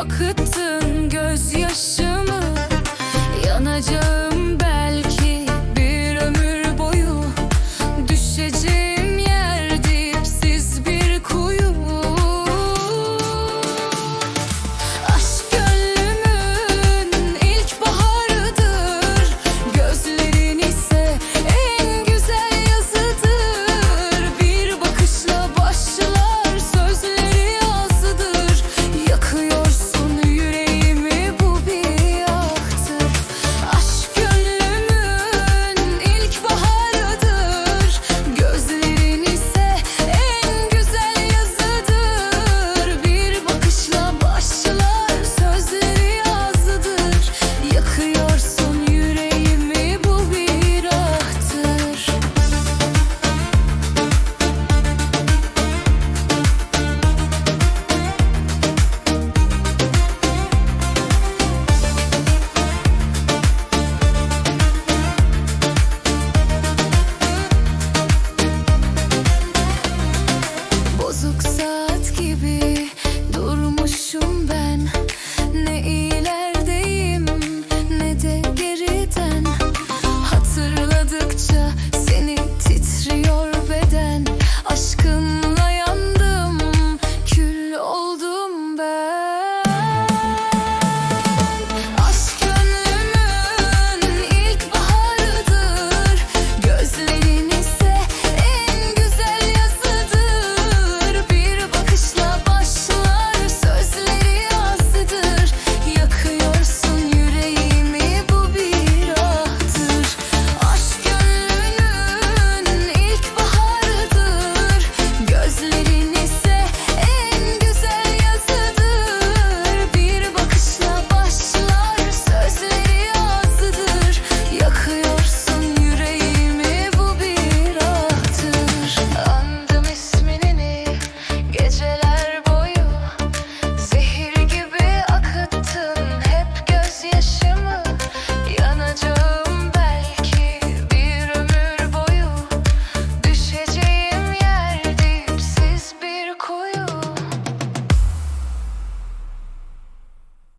akıttın gözyaşımı. Yanacağım belki bir ömür boyu. Düşecek